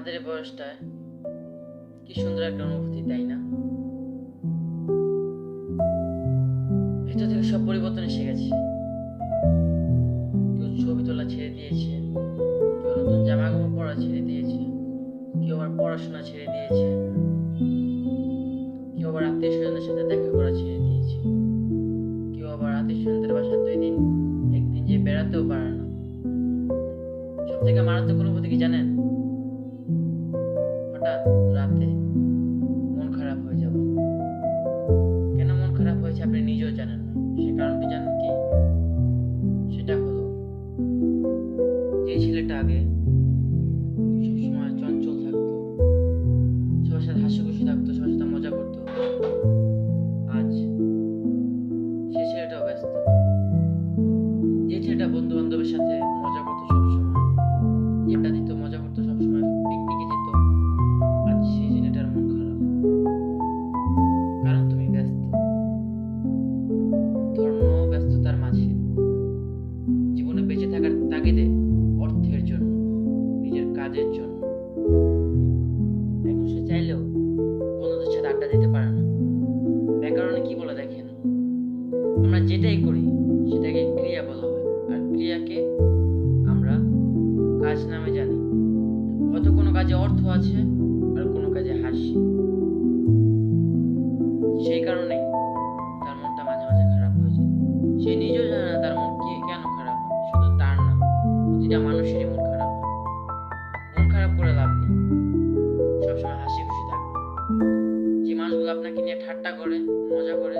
আমাদের এই বয়সটায় কি সুন্দর একটা অনুভূতি, তাই না? ভিতর থেকে সব পরিবর্তন এসে গেছে। কেউ ছবি তোলা ছেড়ে দিয়েছে, কেউ নতুন জামা কাপড় পরা ছেড়ে দিয়েছে, কেউ আবার পড়াশোনা ছেড়ে দিয়েছে, কেউ আবার আত্মীয় স্বজনের সাথে দেখা করা ছেড়ে দিয়েছে, কেউ আবার আত্মীয় স্বজনদের বাসায় দুই দিন, একদিন যে বেড়াতেও পারে না। সব থেকে মারাত্মক অনুভূতি কি জানেন? হয়েছে আপনি নিজেও জানেন না। সে কারণটি জানেন কি? সেটা হলো, যে ছেলেটা আগে সবসময় চঞ্চল থাকতো, সবার সাথে হাসি খুশি থাকতো, সবার সাথে মজা করতো, আজ সে ছেলেটাও ব্যস্ত। যে ছেলেটা বন্ধু বান্ধবের সাথে মজা করতো ধর্ম ব্যস্ততার মাঝে। জীবনে বেঁচে থাকার তাগিদে অর্থের জন্য, নিজের কাজের জন্য। এখন সে চাইলেও বন্ধুদের সাথে আড্ডা দিতে পারে না। ব্যাকরণে কি বলে দেখেন? আমরা যেটাই করি, সেটাকে ক্রিয়া বলা হয়। আর ক্রিয়াকে আমরা কাজ নামে জানি। হয়তো কোনো কাজে অর্থ আছে আর কোনো কাজে হাসি। প্রতিটা মানুষেরই মন খারাপ। মন খারাপ করে লাভ নেই। সবসময় হাসি খুশি থাকবে। যে মানুষগুলো আপনাকে নিয়ে ঠাট্টা করে, মজা করে